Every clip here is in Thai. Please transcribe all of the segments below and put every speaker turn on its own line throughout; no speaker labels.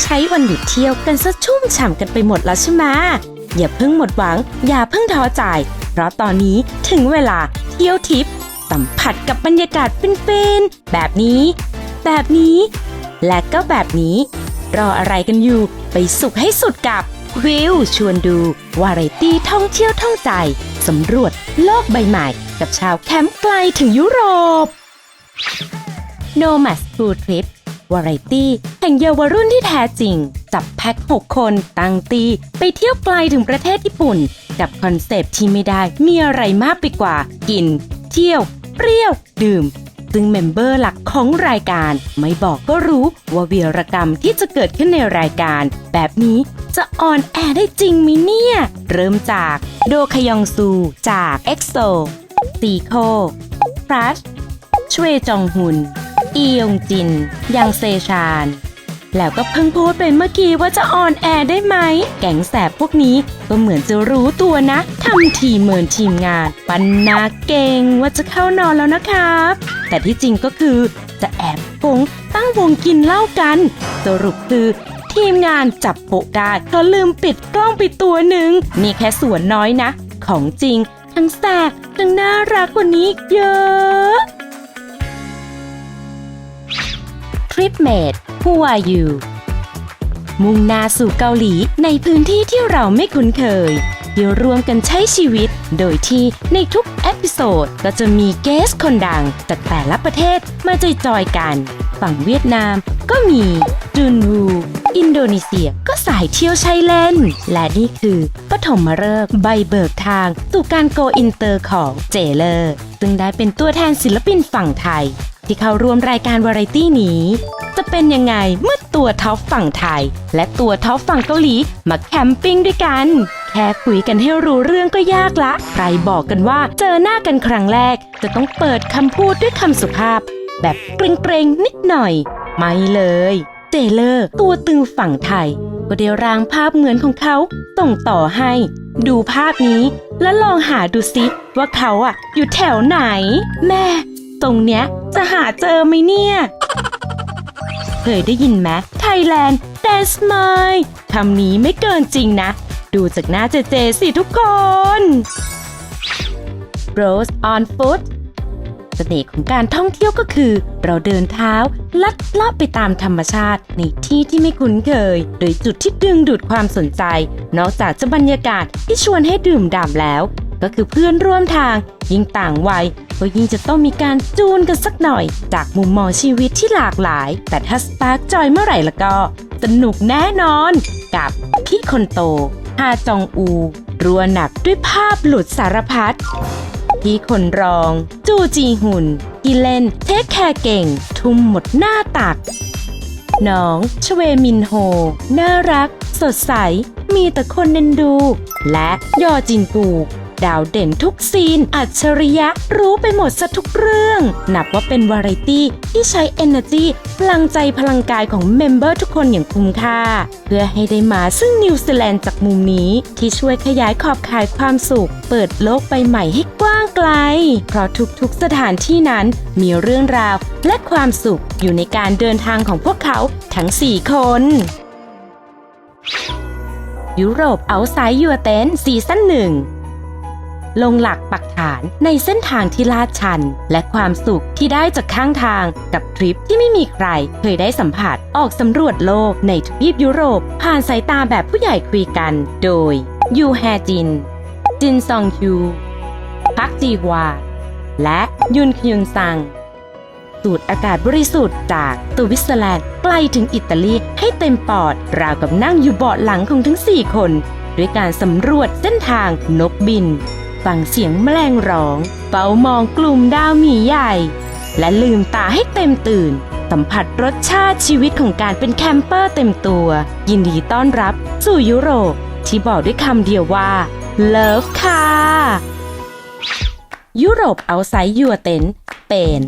ใช้วันหยุดเที่ยวกันซะชุ่มฉ่ำกันไปหมดแล้วใช่ไหมอย่าเพิ่งหมดหวัง อย่าเพิ่งท้อใจ เพราะตอนนี้ถึงเวลาเที่ยวทิปสัมผัสกับบรรยากาศฟินๆแบบนี้ แบบนี้ และก็แบบนี้ รออะไรกันอยู่ไปสุขให้สุดกับวิวชวนดูวาไรตี้ท่องเที่ยวท่องใจสำรวจโลกใบใหม่ กับชาวแคมป์ไกลถึงยุโรป Nomad Food Trip วาไรตี้ แห่งเยาวรุ่นที่แท้จริง จับแพ็ค6 คนตั้งตีไปเที่ยวไกลถึงประเทศญี่ปุ่น กับคอนเซปต์ที่ไม่ได้มีอะไรมากไปกว่า กิน เที่ยว เปรี้ยว ดื่ม ซึ่งเมมเบอร์หลักของรายการ ไม่บอกก็รู้ว่าวีรกรรมที่จะเกิดขึ้นในรายการ แบบนี้จะออนแอร์ได้จริงไหมเนี่ย เริ่มจากโดคยองซูจากเอ็กโซซีโคฟรัชชเวจองหุน อียงจิน ยังเซชาน แล้วก็เพิ่งโพสต์ไปเมื่อกี้ว่าจะออนแอร์ได้ไหม แก๊งแสบพวกนี้ก็เหมือนจะรู้ตัวนะทำทีเหมือนทีมงาน ปันนาเก่งว่าจะเข้านอนแล้วนะครับ แต่ที่จริงก็คือจะแอบกงตั้งวงกินเหล้ากัน สรุปคือทีมงานจับโปะได้เพราะลืมปิดกล้องไปตัวหนึ่งนี่แค่ส่วนน้อยนะ ของจริง ทั้งแสบทั้งน่ารักกว่านี้เยอะ ริปเมด Who are you มุ่งหน้าสู่เกาหลีในพื้นที่ที่เราไม่คุ้นเคยที่รวมกันใช้ชีวิต โดยที่ในทุกเอพิโซดก็จะมีเกสคนดัง จากแต่ละประเทศมาจอยกัน ฝั่งเวียดนามก็มีจุนวูอินโดนีเซียก็สายเที่ยวใช้เล่น และนี่คือปฐมฤกษ์ใบเบิกทางสู่การโกอินเตอร์ของเจเลอร์ ซึ่งได้เป็นตัวแทนศิลปินฝั่งไทย ที่เข้าร่วมรายการวาไรตี้นี้ จะเป็นยังไงเมื่อตัวท็อปฝั่งไทย และตัวท็อปฝั่งเกาหลีมาแคมปิ้งด้วยกัน แค่คุยกันให้รู้เรื่องก็ยากละ ใครบอกกันว่าเจอหน้ากันครั้งแรก จะต้องเปิดคำพูดด้วยคำสุภาพ แบบเกรงๆนิดหน่อย ไม่เลยเจเลอร์ตัวตึงฝั่งไทย ก็ได้ร่างภาพเหมือนของเขาส่งต่อให้ ดูภาพนี้แล้วลองหาดูซิว่าเขาอะอยู่แถวไหน แม่ ตรงเนี้ย จะหาเจอไหมเนี่ย เคยได้ยินไหม Thailand Dance Smile คำนี้ไม่เกินจริงนะ ดูจากหน้าเจเจสิทุกคน Rose on Foot เสน่ห์ของการท่องเที่ยวก็คือ เราเดินเท้า ลัดเลาะไปตามธรรมชาติ ในที่ที่ไม่คุ้นเคย โดยจุดที่ดึงดูดความสนใจ นอกจากจะบรรยากาศที่ชวนให้ดื่มด่ำแล้ว ก็คือเพื่อนร่วมทาง ยิ่งต่างวัยก็ยิ่งจะต้องมีการจูนกันสักหน่อย จากมุมมองชีวิตที่หลากหลาย แต่ถ้าสปาร์กจอยเมื่อไหร่ละก็ สนุกแน่นอน กับพี่คนโตฮาจองอู รัวหนักด้วยภาพหลุดสารพัดพี่คนรอง จูจีหุ่นที่เล่นเทคแคร์เก่ง ทุ่มหมดหน้าตัก น้องชเวมินโฮ น่ารัก สดใส มีแต่คนเน้นดู และยอจินกู ดาวเด่นทุกซีน อัจฉริยะรู้ไปหมดซะทุกเรื่อง นับว่าเป็นวาไรตี้ที่ใช้ Energy พลังใจพลังกายของเมมเบอร์ทุกคนอย่างคุ้มค่า เพื่อให้ได้มาซึ่งนิวซีแลนด์จากมุมนี้ที่ช่วยขยายขอบข่ายความสุข เปิดโลกใบใหม่ให้กว้างไกล เพราะทุกๆสถานที่นั้นมีเรื่องราวและความสุขอยู่ในการเดินทางของพวกเขาทั้ง 4 คนยุโรปเอาไซด์ยูเตนซีซั่นหนึ่ง ลงหลักปักฐานในเส้นทางที่ลาดชัน และความสุขที่ได้จากข้างทางกับทริปที่ไม่มีใครเคยได้สัมผัสออกสำรวจโลกในทวีปยุโรป ผ่านสายตาแบบผู้ใหญ่คุยกัน โดยยูแฮจิน จินซองฮูพักจีฮวา และยุนคยุนซังสูดอากาศบริสุทธิ์จากสวิตเซอร์แลนด์ไกลถึงอิตาลีให้เต็มปอด ราวกับนั่งอยู่เบาะหลังของทั้ง 4 คน ด้วยการสำรวจเส้นทางนกบิน ฟังเสียงแมลงร้องเฝ้ามองกลุ่มดาวหมีใหญ่ และลืมตาให้เต็มตื่น สัมผัสรสชาติชีวิตของการเป็นแคมเปอร์เต็มตัว ยินดีต้อนรับสู่ยุโรป ที่บอกด้วยคำเดียวว่า Love ค่ะยุโรปเอาไซด์ยูเตนเป็น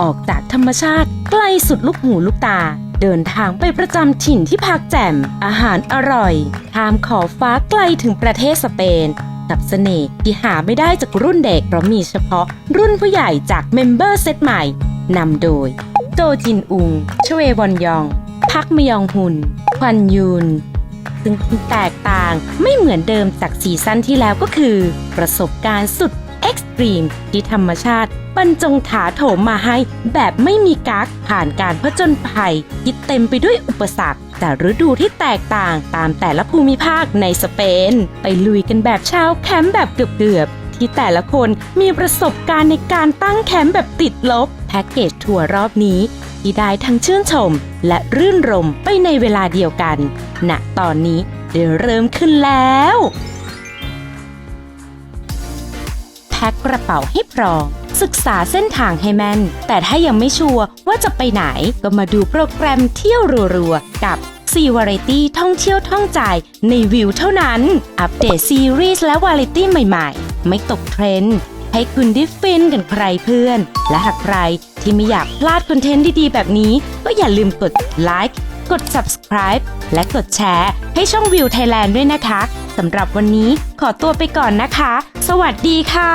ออกจากธรรมชาติใกลสุดลูกหูลูกตา เดินทางไปประจำถิ่นที่พักแจ่ม อาหารอร่อยข้ามขอบฟ้าไกลถึงประเทศสเปน กับเสน่ห์ที่หาไม่ได้จากรุ่นเด็กเพราะมีเฉพาะรุ่นผู้ใหญ่จากเมมเบอร์เซตใหม่นำโดย โจจินอุง ชเววอนยอง พักมยองฮุน ควันยุน ซึ่งแตกต่างไม่เหมือนเดิมจากซีซั่นที่แล้วก็คือ ประสบการณ์สุด เอ็กซ์ตรีมที่ธรรมชาติบรรจงถาโถมมาให้แบบไม่มีกักผ่านการผจญภัยที่เต็มไปด้วยอุปสรรคแต่ฤดูที่แตกต่างตามแต่ละภูมิภาคในสเปน ไปลุยกันแบบชาวแคมป์แบบเกือบๆที่แต่ละคนมีประสบการณ์ในการตั้งแคมป์แบบติดลบ แพ็กเกจทัวร์รอบนี้ ที่ได้ทั้งชื่นชม และรื่นรมไปในเวลาเดียวกันณตอนนี้ได้เริ่มขึ้นแล้ว แพ็คกระเป๋าให้พร้อม ศึกษาเส้นทางให้แม่น แต่ถ้ายังไม่ชัวร์ว่าจะไปไหนก็มาดูโปรแกรมเที่ยวรัวๆกับซีวาไรตี้ท่องเที่ยวท่องใจในวิวเท่านั้น อัปเดตซีรีส์และวาไรตี้ใหม่ๆ ไม่ตกเทรนด์ให้คุณได้ฟินกันใครเพื่อน และหากใครที่ไม่อยากพลาดคอนเทนต์ดี ๆ แบบนี้ ก็อย่าลืมกดไลค์กด subscribe และกดแชร์ ให้ช่องวิวไทยแลนด์ด้วยนะคะสำหรับวันนี้ขอตัวไปก่อนนะคะ สวัสดีค่ะ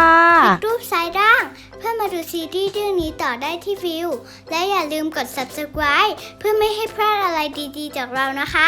รูปซ้ายล่าง เพื่อมาดูซีรีส์เรื่องนี้ต่อได้ที่วิว และอย่าลืมกด subscribe เพื่อไม่ให้พลาดอะไรดีๆ จากเรานะคะ